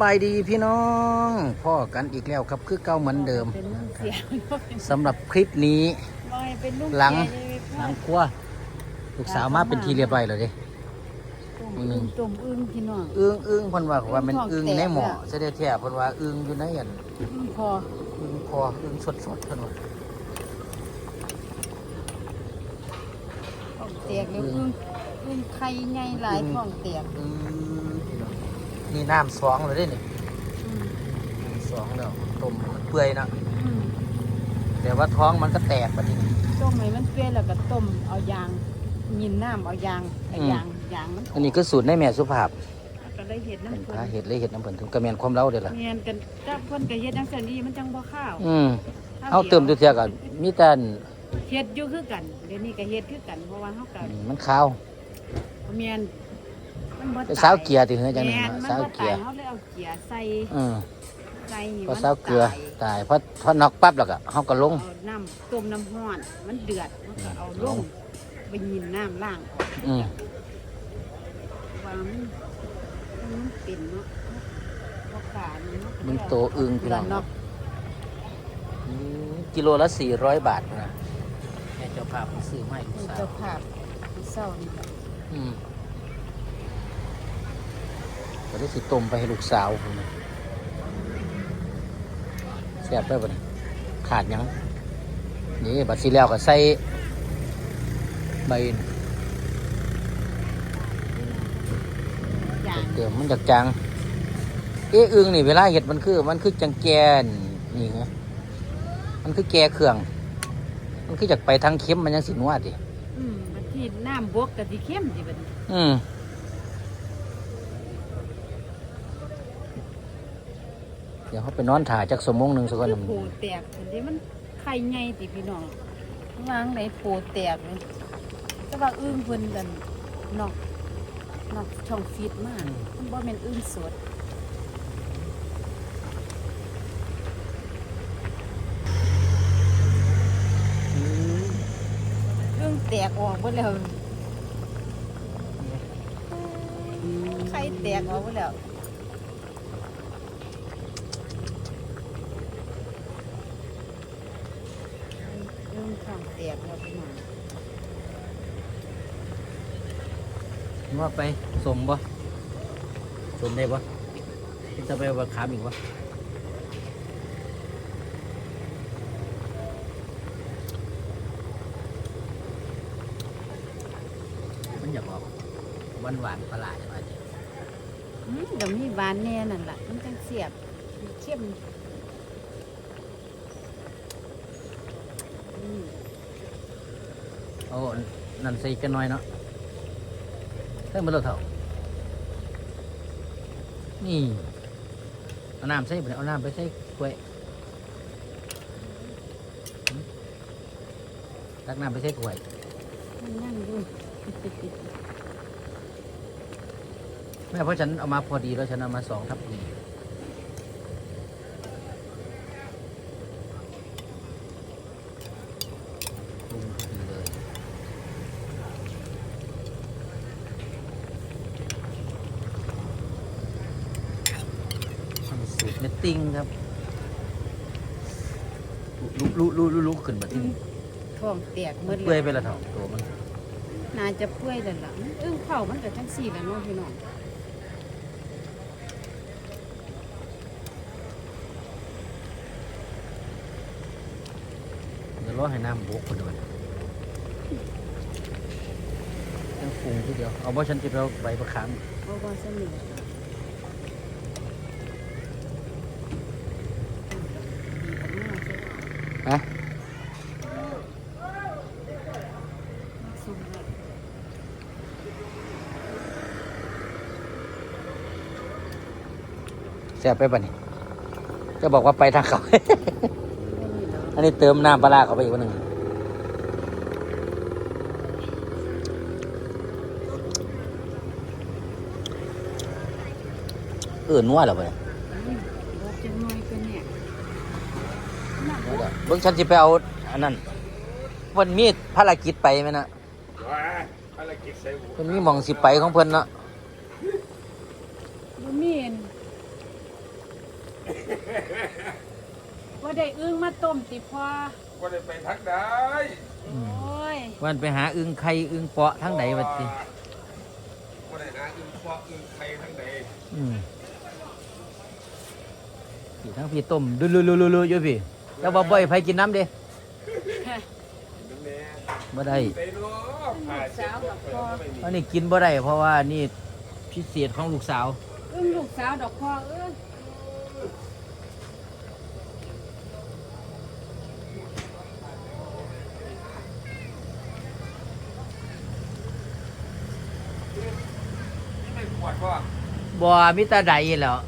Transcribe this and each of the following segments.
บายดีพี่น้องพ่อกันอีกแล้วครับคือเก่าเหมือนเดิมเป็นนุ่งเสียงสำหรับคลิปนี้บอยเป็นนุ่งหลังเสียเลยหลังครัวลูกสาวมาเป็นทีเรียบร้อยแล้วเดิตุ่มมื้อหนึ่อึ้งงตุ่มอึ้งพี่น้องอึ้งอึ้งเพิ่นว่าว่ามันอึ้งท้องแตกในหมออะเสด็จแท้เพิ่นว่าอึ้งอยู่ในอันอึ้งพออึ้งคออึ้งสดสดๆเพิ่นว่าท้องแตกแล้วอึ้งอึ้งไข่ใหญ่หลายท้องแตกอืมพี่ น้องนี่น้ำสองเลยเด้นี่อืมน้ำสองแล้วต้มมันเปื่อยนะอืมแต่ว่าท้องมันก็แตกบัดนี้ต้มให้มันเปรี้ยวแล้วก็ต้มเอายางยินน้ำเอายางเอาอืมยางยางมันอันนี้ก็สูตรในแม่สุภาพก็ได้เห็ดเป็นน้ำพเพิ่ระนเห็ดเลยเห็ดน้ำเพิ่นถึงกระแมนความเล่าเด้อล่ะเมียนกันจ้าเพิ่นก็เฮ็ดจังซั่นนี่มันจังบ่ข้าวอืมเอาเติมตัวเทียกันมีแต่อันเฮ็ดอยู่คือกันเดี๋ยวนี้ก็เฮ็ดคือกันเพราะว่าเฮาก็อืมมันขาวเมียน มันบ่ไปตายสาวเกียร์ติเฮือจังหนึงแม่นนะมันสาวบ่เกีตายยร์เฮาเลยเอาเกียร์ใส่อืมใส่นี่พอมันสาวเกลือตายตายพอพอน็อกปั๊บแล้วก็เฮาก็ลง เอาน้ำต้มน้ำร้อน มันเดือดมันก็เอาลงไปยินน้ำล่างออกอืมวางมันมันเป็นเนาะบ่กล้านี่เนาะมันโตอึ้งพี่น้องเนาะอืมกิโลละ 400 บาทนะแม่เจ้าภาพเพิ่นซื้อมาให้ลูกสาวเจ้าภาพเศร้านี่ล่ะอืม ก็ได้สิต้มไปให้ลูกสาวพุ่นน่ะแซ่บไปบ่นี่ขาดหยังนี่บัดสิแล้วก็ใส่ใบอย่างเติมมันจากจางเอ๊ะอึงนี่เวลาเห็ดมันคือ มันคือจังแกนนี่ไงมันคือแกเครื่อง มันคือจากไปทางเค็มมันยังสินวดดิอืมบัดที่น้ำบวกก็สิเข้มสิบัดนี้อืม เดี๋ยวเขาไปนอนถ่ายจากสมงหนึ่งสักวันหคืนึ่องโผแตกอันนี้มันไข่ใหญ่ติพี่น้องวางไหนโผแตกเลยแต่ว่าอึ้งเพิ่นกันนอกนอกช่องฟีดมากมันบ่แม่นอึ้งสดอืมเครื่องแตกออกหมดแล้วไข่แตกออกหมดแล้ว เครื่องข้างแตกแล้วพี่น้องนวดไปสมบ่สมได้บ่จะไปว่าขามอีกบ่มันอยากออกหวานหวานๆประหลาดอะไรอืมเดี๋ยวมีหวานแน่นั่นล่ะมันจังเสียบเข้มอืม โอ้นั่นใส่จะน้อยเนาะใส่มาเลยเถอะนี่เอาน้ำใส่ไปเอาน้ำไปใส่กล้วยหืมตักน้ำไปใส่กล้วยมันนั่งดูแม่เพราะฉันเอามาพอดีแล้วฉันเอามาสองทับพีปรุงพอดีเลยทำ สูตรเนตติ้งครับลุกลุกลุกลุกลุกขึ้นมาที่นี่ท้องแตกหมดเปื่อยแล้วไปและเถอะตัวมันน่าจะเปื่อยแล้วล่ะอึ้งเข้ามันก็จังสี่แล้วเนาะพี่น้องเดี๋ยวรอให้น้ำบกคนเดียวยังปรุงทีเดียว เอาบ่ฉันจะไปเอาใบประคามเพราะว่าสนิท ฮะ แซ่บไปป่ะนี่จะบอกว่าไปทางเขา อันนี้เติมน้ำปลาร้าเข้าไปอีกวันหนึ่งเออนัวเหรอปะเนี่ยรถจะน้อยกว่าเนี่ยเบิ่งฉันจะไปเอาอันนั้นวันมีภารกิจไปไหมนะว้าภารกิจใส่หูมันมีหมองสิไปของเพิ่นเนาะบ่มีอัน ว่าได้อึ้งมาต้มติพอว่าได้ไปทักได้โอ้ยวันไปหาอึงไข่อึงเปาะทั้งใดบัดสิว่าได้หาอึ้งเพาะอึ้งใครทั้งใดอืมพี่ทั้งพี่ต้มลุลุๆๆๆอยู่พี่แล้วบ่บ่อยไผกินน้ำเด้นั่นแหละบ่ได้ไปเนาะผ่าเช็ดตัวเปิดก็ไม่มีอันนี้กินบ่ได้เพราะว่านี่พิเศษของลูกสาวอึ้งลูกสาวดอกพอเอ้ย นี่ไม่ปวดว่าบ่มีแต่ใดแหล้ว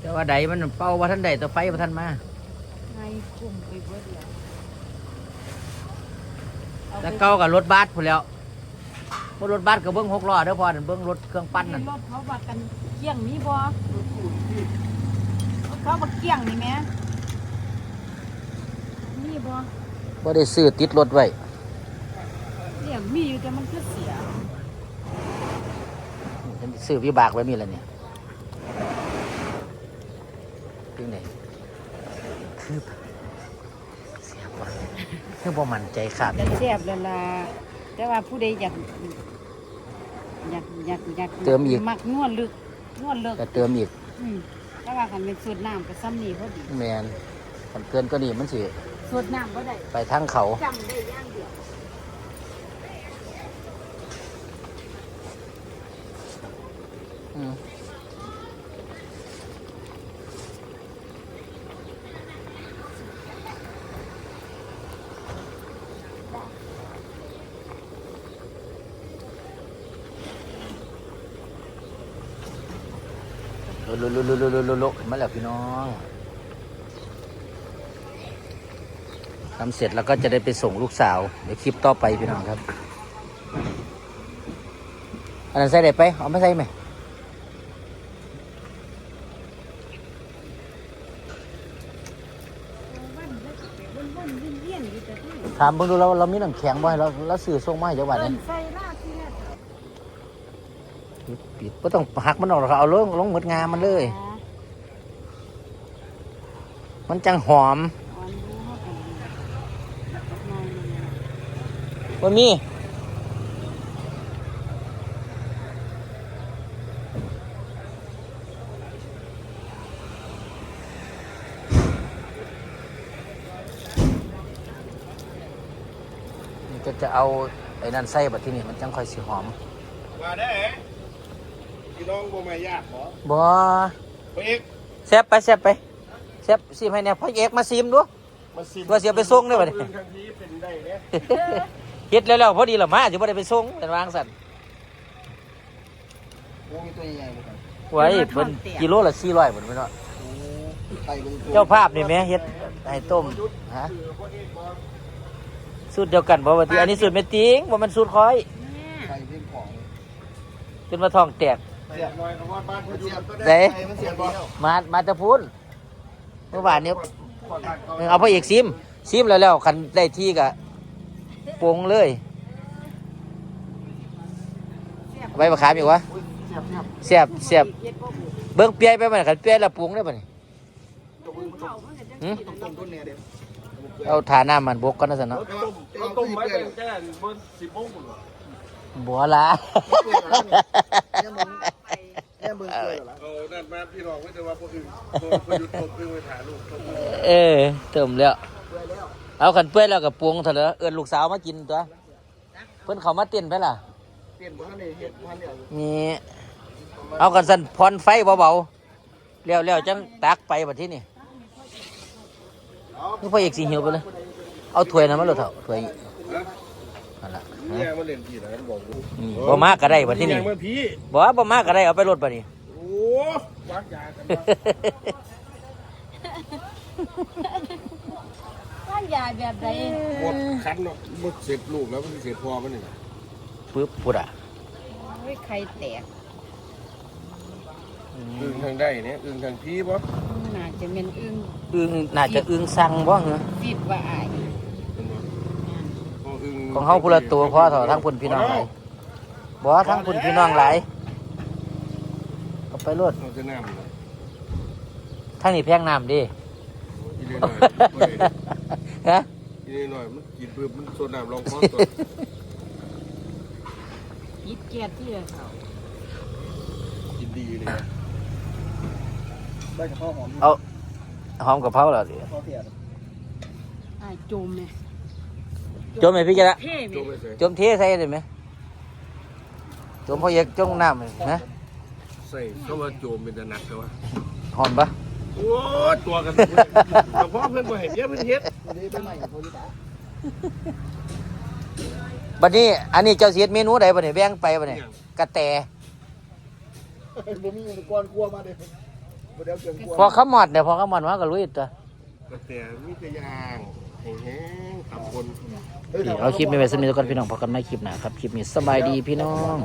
แต่ว่าใดมันเป่าว่าท่านใดแต่ไฟว่าท่านมาไงกลุ่มไปเบิดแล้วอไปแล้วเก้ากับรถบัสพุ่นแล้วบ่รถบัสกับเบิ้งหกล้อเด้อพอนั่นเบิ้งรถเครื่องปั้นนั่นรถเขาบักกันเกี่ยงนี่บ่เขาบักเกี่ยงนี่แหม่นี่บ่บ่ได้ซื้อติดรถไว้เลี้ยงมีอยู่แต่มันคือเสียฉัน ซื้อวิบากไว้มีแล้วเนี่ยเป็นไงคือเสียบ่คือบ่มั่นใจขาดจะแซ่บแล้วล่ะแต่ว่าผู้ใดอยากอยากอยากอยากเติมอีก มักนวดลึกนวดลึกก็เติมอีกอืมแต่ว่าคันเป็นสูตรน้ำก็ซ้ำนี่พอดีแมนคันเกินก็นี่มันสิสูตรน้ำก็ได้ ไปทางเขาจำได้อย่าง ลุลุลุลุลุลุลุมาแล้วพี่น้องทำเสร็จแล้วก็จะได้ไปส่งลูกสาวในคลิปต่อไปพี่น้องครับ อันนั้นใส่ได้ไป เอาไม่ใส่ไหม ถามเบิ่งดูเราเรามีน้ำแข็งบ่ให้เราเราซื้อส่งมาให้จังหวัดเอิ้นี้นใส่ลาที่เนี่ยปิดปิดบ่ต้องหักมันออกหรอกครับเอาลงลงหมดงามันเลยอ๋อมันจังหอมอ่อนรู้เฮากันนอนนี่นะบ่มี มันก็จะเอาไอ้นั่นใส่บัดที่นี่มันจังค่อยสิหอมมาได้เหรอพี่น้องบ่มายากเหรอบ่ไปเอกแซ่บไปแซ่บไปแซ่บซิมให้แน่พ่อเอกมาซิมดูมาสิว่าเสียไปส่งได้บ่เนี่ยอื่นทางทีเป็นได้เนี่ยเฮ็ดแล้วแล้วพอดีละมาจะบ่ได้ไปส่งแต่วางสั่นโอ้มีตัวใหญ่ๆเลยครับไว้เพิ่นกิโลละ400พุ่นพี่น้องโอ้ไข่เป็นตัวเจ้าภาพนี่แหม่เฮ็ดให้ต้มฮะ สูตรเดียวกันบ่ว่าติอันนี้สูตรแม่ติงบ่แมันสูตรคอยไข่เป็นของจนมาท้องแตกเสียบหน่อยเพราะว่าบ้านเขาอยู่ก็ได้เด้ไข่มันเสียบเดียวมามาแตะพูนเมื่อวานนี้เอาพ่อเอกซิมซิมแล้วแล้วคันได้ที่ก็ปรุงเลยเอาไว้มาขามอีกวะอุ้ยเสียบเสียบเสียบเสียบเบิ่งเปียไปมันคันเปียแล้วปรุงได้บ่นี่ตัวมือมัน เนี่ยเดี๋ยวเอาทาน้ำมันบกก่อนนะซั่นเนาะเอาต้มเอาต้มไว้เป็นแค่บนสิบโมงหมดหรอบัวละเนี่ยมึงเนี่ยมึงเกลือเหรอเอานั่นมาพี่น้องไม่จะว่าพวกอื่นพวกคนหยุดตกคือไปถ่ายรูปตกเออเติมแล้วเกลือแล้ว เอาขันเปื่อยแล้วกับปรุงเถอะเด้อเอิ้นลูกสาวมากินตัว เพิ่นเขามาเต้นไปล่ะเปลี่ยนบ้านเลยเห็ดบ้านเดียวนี่เอากันสั่นพรไฟเบาๆเลี้ยวๆจังตักไปบัดที่นี่ นี่พ่อเอกสิหิวไปเลย เอาถ้วยนั้นมาเลยเถอะถ้วยนั่นล่ะเนี่ยมาเล่นพี่นะบอกกูอืมบ่มากก็ได้บัดที่นี่เนี่ยมาพี่บ่บ่มากก็ได้เอาไปรถบัดนี้โอ้วางยากันมาว่ายาแบบใดหมดคันเนาะหมดเสร็จลูกแล้วมันเสร็จพอมันนี่ปึ๊บพุดอะโอ้ยไข่แตก อึ้งทางได้เนี่ยอึ้งทางพี่บ่น่าจะเป็นอึ้งอึ้งน่าจะอึ้งสั่งบ่เหรอฟิดว่าอายของเฮาพุ่นละตัวพอเถอะทั้งพุ่นพี่น้องหลายบ่ทั้งพุ่นพี่น้องหลายเอาไปรถเราจะน้ำเลยทางนี้แพงน้ำดิกินหน่อยๆฮะกินหน่อยๆมันกินปื้มมันโซนน้ำรองคอตัวยิดแก๊สที่เลยเขากินดีเลยนะ ได้กับข้าวหอมเอาหอมกับเพราเหรอข้าวเสียอ้ายโจมแม่จมไหมพี่จะละเท่โจแม่มไปใส่จมเทใส่ได้ไหมจมพอเยกจมน้ำเลยนะใส่ก็ว่าโจมเป็นตะหนักแต่ว่าหอมปะโอ้ยตัวกันเฉพาะเพื่อนบ่เห็นเยอะเพื่อนเฮ็ดวันนี้เป็นใหม่ของโพลิตาบัดนี้ อันนี้เจ้าเสียดเมนูใดบัดนี้แบ่งไปบัดนี้กระแตบ่มีอุปกรณ์ครัวมาเด้ บ่ได้เอาเครื่องครัวพอเขาหมอดเนี่ยพอเขาหมอดว่าก็ลุยตัวแต่มีแต่ยางแห้งๆตำบลเอาคลิปนี้ไว้สนิทกันพี่น้องพอกันไม่คลิปหน้าครับคลิปนี้สบายดีพี่น้อง